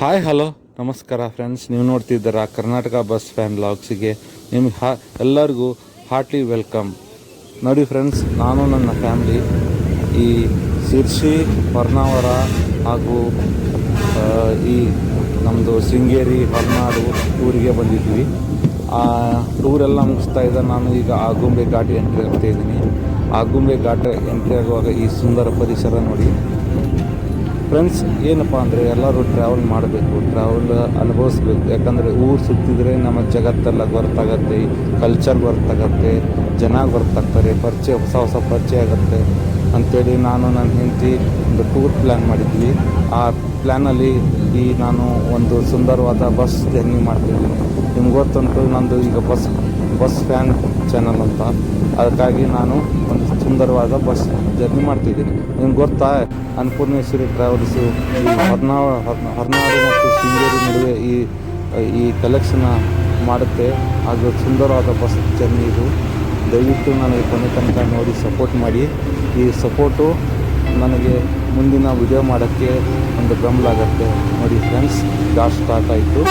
Hi hello ನಮಸ್ಕಾರ friends ನೀವು ನೋಡ್ತಿದ್ದೀರಾ ಕರ್ನಾಟಕ ಬಸ್ ಫ್ಯಾನ್ ಲಾಗ್ಸಿಗೆ ನಿಮ್ಗೆ ಹಾ ಎಲ್ಲರಿಗೂ ಹಾರ್ಟ್ಲಿ ವೆಲ್ಕಮ್ ನೋಡಿ ಫ್ರೆಂಡ್ಸ್ ನಾನು ನನ್ನ ಫ್ಯಾಮ್ಲಿ ಈ ಶಿರ್ಸಿ, ಹೊರ್ನಾವರ ಹಾಗೂ ಈ ನಮ್ಮದು ಶೃಂಗೇರಿ, ಹೊರನಾಡು ಟೂರಿಗೆ ಬಂದಿದ್ವಿ. ಆ ಟೂರೆಲ್ಲ ಮುಗಿಸ್ತಾ ಇದ್ದ ನಾನು ಈಗ ಆಗುಂಬೆ ಘಾಟ್ ಎಂಟ್ರಿ ಆಗ್ತಾ ಇದ್ದೀನಿ. ಆಗುಂಬೆ ಘಾಟ್ ಎಂಟ್ರಿ ಆಗುವಾಗ ಈ ಸುಂದರ ಪರಿಸರ ನೋಡಿ. ಫ್ರೆಂಡ್ಸ್ ಏನಪ್ಪ ಅಂದರೆ ಎಲ್ಲರೂ ಟ್ರಾವೆಲ್ ಮಾಡಬೇಕು ಟ್ರಾವೆಲ್ ಅನುಭವಿಸ್ಬೇಕು. ಯಾಕಂದರೆ ಊರು ಸುತ್ತಿದ್ರೆ ನಮ್ಮ ಜಗತ್ತೆಲ್ಲ ಗೊತ್ತಾಗತ್ತೆ ಕಲ್ಚರ್ ಗೊತ್ತಾಗತ್ತೆ ಜನ ಗೊತ್ತಾಗ್ತಾರೆ ಪರಿಚಯ, ಹೊಸ ಹೊಸ ಪರಿಚಯ ಆಗುತ್ತೆ. ಅಂಥೇಳಿ ನಾನು ನನ್ನ ಹೆಂಡತಿ ಒಂದು ಟೂರ್ ಪ್ಲ್ಯಾನ್ ಮಾಡಿದ್ವಿ. ಆ ಪ್ಲ್ಯಾನಲ್ಲಿ ಈ ನಾನು ಒಂದು ಸುಂದರವಾದ ಬಸ್ ಜರ್ನಿ ಮಾಡ್ತಿದ್ದೀನಿ ನಿಮ್ಗೆ ಗೊತ್ತಂತು ನಂದು ಈಗ ಬಸ್ ಬಸ್ ಫ್ಯಾನ್ ಚಾನಲ್ ಅಂತ. ಅದಕ್ಕಾಗಿ ನಾನು ಒಂದು ಸುಂದರವಾದ ಬಸ್ ಜರ್ನಿ ಮಾಡ್ತಿದ್ದೀನಿ. ನಿಮ್ಗೆ ಗೊತ್ತಾ? ಅನ್ನಪೂರ್ಣೇಶ್ವರಿ ಟ್ರಾವೆಲ್ಸು ಈ ಹೊರನಾಡ ಹೊರನಾಡು ಮತ್ತು ಶೃಂಗೇರಿ ನಡುವೆ ಈ ಈ ಕಲೆಕ್ಷನ್ ಮಾಡುತ್ತೆ. ಅದು ಸುಂದರವಾದ ಬಸ್ ಜರ್ನಿ ಇದು. ದಯವಿಟ್ಟು ನನಗೆ ಕೊನೆ ತನಕ ನೋಡಿ ಸಪೋರ್ಟ್ ಮಾಡಿ. ಈ ಸಪೋರ್ಟು ನನಗೆ ಮುಂದಿನ ವಿಡಿಯೋ ಮಾಡೋಕ್ಕೆ ಒಂದು ಬೆಂಬಲ ಆಗುತ್ತೆ. ನೋಡಿ ಫ್ರೆಂಡ್ಸ್ ಜಾಸ್ಟ್ ಸ್ಟಾರ್ಟ್ ಆಯಿತು.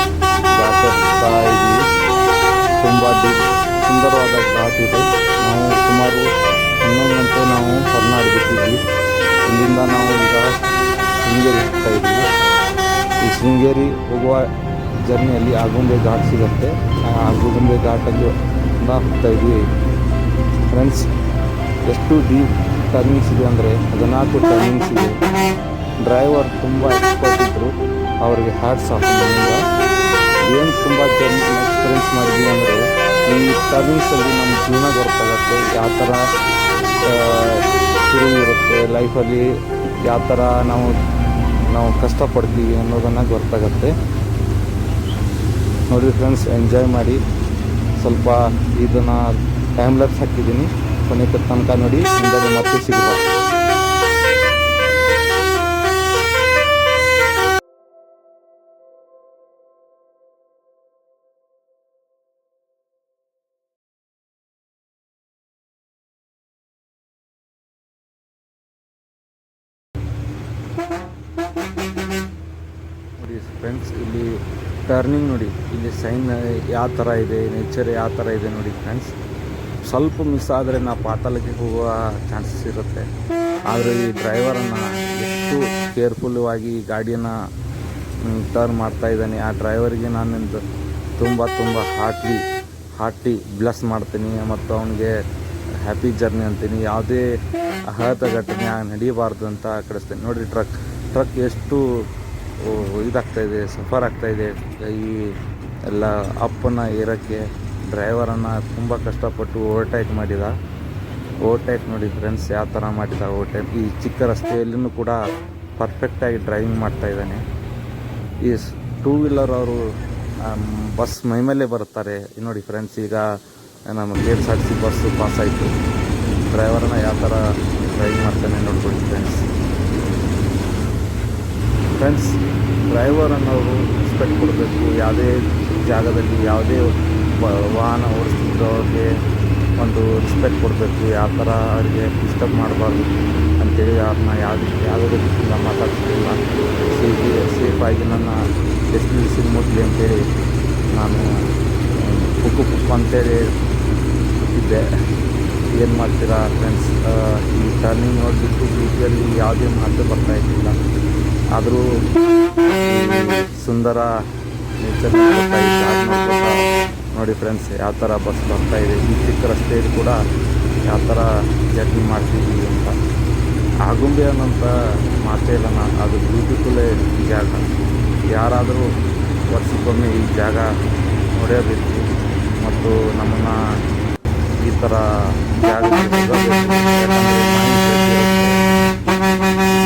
ಘಾಟ್ ಹೋಗ್ತಾ ಇದ್ವಿ ತುಂಬ ಡಿ ಸುಂದರವಾದ ಘಾಟ್ ಇದೆ. ನಾವು ಸುಮಾರು ಹನ್ನೊಂದು ಗಂಟೆ ನಾವು ಹೊರನಾಡು ಬಿಟ್ಟಿದ್ವಿ ಇಲ್ಲಿಂದ ನಾವು ಈಗ ಶೃಂಗೇರಿ ಹೋಗ್ತಾ ಇದ್ವಿ ಈ ಶೃಂಗೇರಿ ಹೋಗುವ ಜರ್ನಿಯಲ್ಲಿ ಆಗುಂಬೆ ಘಾಟ್ ಸಿಗುತ್ತೆ. ಆ ಆಗುಂಬೆ ಘಾಟಲ್ಲಿ ಹೋಗ್ತಾ ಇದ್ವಿ ಫ್ರೆಂಡ್ಸ್ ಎಷ್ಟು ಡೀಪ್ ಟರ್ನಿಂಗ್ಸ್ ಇದೆ ಅಂದರೆ ಹದಿನಾಲ್ಕು ಟರ್ನಿಂಗ್ಸ್ ಇದೆ. ಡ್ರೈವರ್ ತುಂಬ ಎಕ್ಸ್ಪರ್ಟ್ ಇದ್ದರು ಅವರಿಗೆ ಹ್ಯಾಟ್ಸ್ ಆಫ್ ನಮ್ಮಿಂದ ತುಂಬ ಜರ್ನಿ ಎಕ್ಸ್ಪೀರಿಯನ್ಸ್ ಮಾಡಿದ್ವಿ ಅಂದರೆ ಈ ಟರ್ನಿಂಗ್ಸಲ್ಲಿ ನಮ್ಮ ಜೀವನ ಗೊತ್ತಾಗುತ್ತೆ ಯಾವ ಥರ ಇರುತ್ತೆ? ಲೈಫಲ್ಲಿ ಯಾವ ಥರ ನಾವು ನಾವು ಕಷ್ಟಪಡ್ತೀವಿ ಅನ್ನೋದನ್ನು ಗೊತ್ತಾಗತ್ತೆ. ನೋಡಿ ಫ್ರೆಂಡ್ಸ್ ಎಂಜಾಯ್ ಮಾಡಿ. ಸ್ವಲ್ಪ ಇದನ್ನು ಟೈಮ್ ಲ್ಯಾಪ್ಸ್ ಹಾಕಿದ್ದೀನಿ. ಕೊನೆ ತನಕ ನೋಡಿ ಹಿಂದೆ ಮತ್ತೆ ಸಿಗುವ ಫ್ರೆಂಡ್ಸ್ ಇಲ್ಲಿ ಟರ್ನಿಂಗ್ ನೋಡಿ, ಇಲ್ಲಿ ಸೈನ್ ಯಾವ ಥರ ಇದೆ ನೇಚರ್ ಯಾವ ಥರ ಇದೆ ನೋಡಿ ಫ್ರೆಂಡ್ಸ್ ಸ್ವಲ್ಪ ಮಿಸ್ ಆದರೆ ನಾವು ಪಾತಾಳಕ್ಕೆ ಹೋಗುವ ಚಾನ್ಸಸ್ ಇರುತ್ತೆ. ಆದರೆ ಈ ಡ್ರೈವರನ್ನು ಎಷ್ಟು ಕೇರ್ಫುಲ್ಲಾಗಿ ಗಾಡಿಯನ್ನು ಟರ್ನ್ ಮಾಡ್ತಾ ಇದ್ದಾನೆ, ಆ ಡ್ರೈವರ್ಗೆ ನಾನಿಂದು ತುಂಬ ತುಂಬ ಹಾರ್ಟ್ಲಿ ಹಾರ್ಟ್ಲಿ ಬ್ಲೆಸ್ ಮಾಡ್ತೀನಿ. ಮತ್ತು ಅವನಿಗೆ ಹ್ಯಾಪಿ ಜರ್ನಿ ಅಂತೀನಿ. ಯಾವುದೇ ಅಹತ ಘಟನೆ ನಡೀಬಾರ್ದು ಅಂತ ಕಳಿಸ್ತೀನಿ. ನೋಡಿ ಟ್ರಕ್ ಟ್ರಕ್ ಎಷ್ಟು ಓ, ಇದಾಗ್ತಾ ಇದೆ ಸಫರ್ ಆಗ್ತಾ ಇದೆ. ಈ ಎಲ್ಲ ಅಪ್ಪನ ಏರೋಕ್ಕೆ ಡ್ರೈವರನ್ನು ತುಂಬ ಕಷ್ಟಪಟ್ಟು ಓವರ್ಟೇಕ್ ಮಾಡಿದ. ಓವರ್ಟೇಕ್ ನೋಡಿ ಫ್ರೆಂಡ್ಸ್ ಯಾವ ಥರ ಮಾಡಿದ ಓವರ್ಟೇಕ್ ಈ ಚಿಕ್ಕ ರಸ್ತೆಯಲ್ಲಿನೂ ಕೂಡ ಪರ್ಫೆಕ್ಟಾಗಿ ಡ್ರೈವಿಂಗ್ ಮಾಡ್ತಾ ಇದ್ದಾನೆ. ಈ ಟೂ ವೀಲರ್ ಅವರು ಬಸ್ ಮೈಮೇಲೆ ಬರುತ್ತಾರೆ. ನೋಡಿ ಫ್ರೆಂಡ್ಸ್ ಈಗ ನಮ್ಮ K S R bus pass ಆಯಿತು ಡ್ರೈವರನ್ನ ಯಾವ ಥರ ಡ್ರೈವಿಂಗ್ ಮಾಡ್ತಾನೆ ನೋಡ್ಕೊಳ್ಳಿ ಫ್ರೆಂಡ್ಸ್ ಫ್ರೆಂಡ್ಸ್ ಡ್ರೈವರ್ ಅನ್ನೋರು ರೆಸ್ಪೆಕ್ಟ್ ಕೊಡಬೇಕು. ಯಾವುದೇ ಜಾಗದಲ್ಲಿ ಯಾವುದೇ ವಾಹನ ಓಡಿಸ್ತಿದ್ದವ್ರಿಗೆ ಒಂದು ರೆಸ್ಪೆಕ್ಟ್ ಕೊಡಬೇಕು. ಯಾವ ಥರ ಅವರಿಗೆ ಡಿಸ್ಟರ್ಬ್ ಮಾಡಬಾರ್ದು ಅಂತೇಳಿ ಅವ್ರನ್ನ ಯಾವುದೇ ಯಾವುದೇ ರೀತಿಯಿಂದ ಮಾತಾಡ್ತಿಲ್ಲ ಸೇಫಿ ಸೇಫಾಗಿ ನನ್ನ ಡೆಸ್ಟಿನೇಷನ್ ಮುಟ್ಲಿ ಅಂತೇಳಿ ನಾನು, ಪುಕ್ಕು ಪುಕ್ಕು ಅಂತೇಳಿ ಇದ್ದೆ ಏನು ಮಾಡ್ತೀರಾ ಫ್ರೆಂಡ್ಸ್ ಈ ಟರ್ನಿಂಗ್ ನೋಡಿಬಿಟ್ಟು ಬೀದಿಯಲ್ಲಿ ಯಾವುದೇ ಮಾತು ಬರ್ತಾ ಇರಲಿಲ್ಲ. ಆದರೂ ಸುಂದರ ನೇಚರ್ ನೋಡಿ ಫ್ರೆಂಡ್ಸ್ ಯಾವ ಥರ ಬಸ್ ಬರ್ತಾ ಇದೆ. ಈ ಚಿಕ್ಕ ರಸ್ತೆಯಲ್ಲಿ ಕೂಡ ಯಾವ ಥರ ಜರ್ನಿ ಮಾಡ್ತಿದ್ದೀವಿ ಅಂತ. ಆಗುಂಬೆ ಅನ್ನೋಂಥ ಮಾತೇ ಇಲ್ಲ ನಾನು ಅದು ಬ್ಯೂಟಿಫುಲ್ಲೇ ಜಾಗ. ಯಾರಾದರೂ ವರ್ಷಕ್ಕೊಮ್ಮೆ ಈ ಜಾಗ ನೋಡಬೇಕು ಮತ್ತು ನಮ್ಮನ್ನು ಈ ಥರ ಜಾಗಕ್ಕೆ ಹೋಗಬೇಕು. ಯಾಕಂದ್ರೆ mind fresh ಇರುತ್ತೆ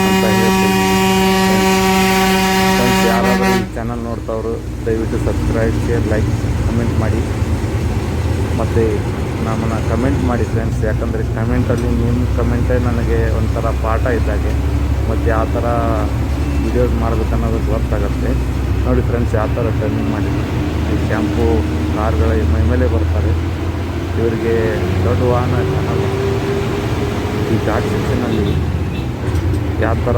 ಅಂತ ಹೇಳ್ತೀನಿ ಫ್ರೆಂಡ್ಸ್ ಯಾರಾದರೂ ಈ ಚಾನಲ್ ನೋಡ್ತಾವ್ರು ದಯವಿಟ್ಟು ಸಬ್ಸ್ಕ್ರೈಬ್ ಶೇರ್ ಲೈಕ್ ಕಮೆಂಟ್ ಮಾಡಿ. ಮತ್ತು ನಮ್ಮನ್ನು ಕಮೆಂಟ್ ಮಾಡಿ ಫ್ರೆಂಡ್ಸ್ ಯಾಕಂದರೆ ಕಮೆಂಟಲ್ಲಿ ನಿಮ್ಮ ಕಮೆಂಟೇ ನನಗೆ ಒಂಥರ ಪಾಠ ಇದ್ದಾಗೆ ಮತ್ತು ಯಾವ ಥರ ವಿಡಿಯೋಸ್ ಮಾಡಬೇಕನ್ನೋದು ಗೊತ್ತಾಗುತ್ತೆ. ನೋಡಿ ಫ್ರೆಂಡ್ಸ್ ಯಾವ ಥರ ಟರ್ನಿಂಗ್ ಮಾಡಿ ಈ ಕ್ಯಾಂಪು ಕಾರ್ಗಳ ಮೈ ಮೇಲೆ ಬರ್ತಾರೆ. ಇವರಿಗೆ ದೊಡ್ಡ ವಾಹನ ಅನ್ನೋದು ಈ ಘಾಟ್ ಸೆಕ್ಷನಲ್ಲಿ ಯಾವ ಥರ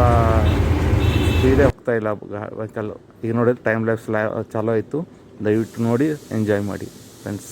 ಹೋಗ್ತಾ ಇಲ್ಲ. ವೆಹಿಕಲ್ ಈಗ ನೋಡಿ ಟೈಮ್ ಲೈಫ್ ಲಾ ಚಾಲೂ ಆಯಿತು. ದಯವಿಟ್ಟು ನೋಡಿ ಎಂಜಾಯ್ ಮಾಡಿ ಫ್ರೆಂಡ್ಸ್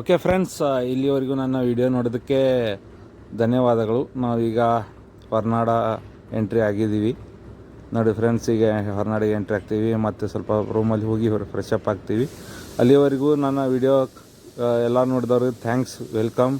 ಓಕೆ ಫ್ರೆಂಡ್ಸ್ ಇಲ್ಲಿವರೆಗೂ ನನ್ನ ವಿಡಿಯೋ ನೋಡೋದಕ್ಕೆ ಧನ್ಯವಾದಗಳು. ನಾವೀಗ ಹೊರನಾಡ ಎಂಟ್ರಿ ಆಗಿದ್ದೀವಿ. ನೋಡಿ ಫ್ರೆಂಡ್ಸ್ ಈಗ ಹೊರನಾಡಿಗೆ ಎಂಟ್ರಿ ಆಗ್ತೀವಿ ಮತ್ತು ಸ್ವಲ್ಪ ರೂಮಲ್ಲಿ ಹೋಗಿ ಫ್ರೆಶ್ ಅಪ್ ಆಗ್ತೀವಿ. ಅಲ್ಲಿವರೆಗೂ ನನ್ನ ವಿಡಿಯೋ ಎಲ್ಲ ನೋಡಿದವ್ರಿಗೆ ಥ್ಯಾಂಕ್ಸ್ ವೆಲ್ಕಮ್